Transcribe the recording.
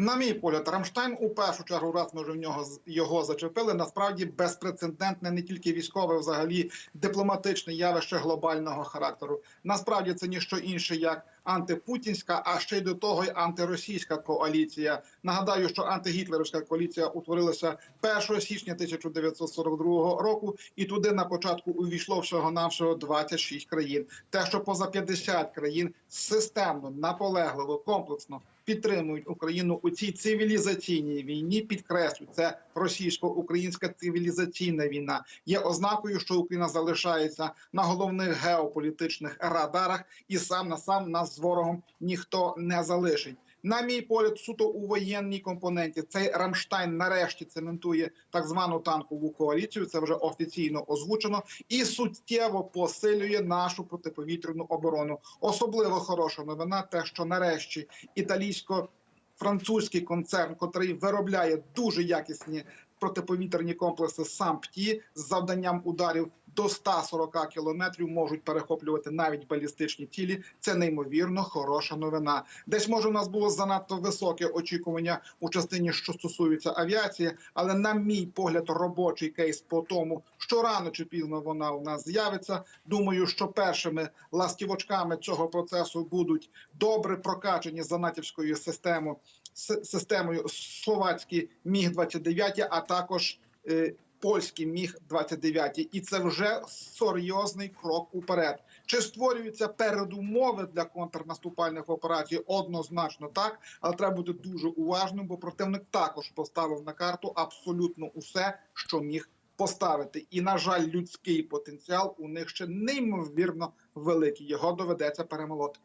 На мій погляд, Рамштайн у першу чергу раз ми вже в нього його зачепили. Насправді безпрецедентне не тільки військове, взагалі дипломатичне явище глобального характеру. Насправді це ніщо інше як антипутінська, а ще й до того й антиросійська коаліція. Нагадаю, що антигітлерівська коаліція утворилася 1 січня 1942 року, і туди на початку увійшло всього навсього 26 країн. Те, що поза 50 країн системно, наполегливо, комплексно підтримують Україну у цій цивілізаційній війні. Підкреслю, це російсько-українська цивілізаційна війна. Є ознакою, що Україна залишається на головних геополітичних радарах, і сам на сам нас з ворогом ніхто не залишить. На мій погляд, суто у воєнній компоненті цей Рамштайн нарешті цементує так звану танкову коаліцію. Це вже офіційно озвучено, і суттєво посилює нашу протиповітряну оборону. Особливо хороша новина, те, що нарешті італійсько французький концерн, котрий виробляє дуже якісні протиповітряні комплекси САМПТІ з завданням ударів до 140 кілометрів можуть перехоплювати навіть балістичні цілі. Це неймовірно хороша новина. Десь може у нас було занадто високе очікування у частині, що стосується авіації, але на мій погляд, робочий кейс по тому, що рано чи пізно вона у нас з'явиться. Думаю, що першими ластівочками цього процесу будуть добре прокачені за натівською системою системою словацькі міг 29 а також польські міг 29 і це вже серйозний крок уперед. Чи створюються передумови для контрнаступальних операцій? Однозначно так, але треба бути дуже уважним, бо противник також поставив на карту абсолютно усе, що міг поставити. І на жаль, людський потенціал у них ще неймовірно великий. Його доведеться перемолоти.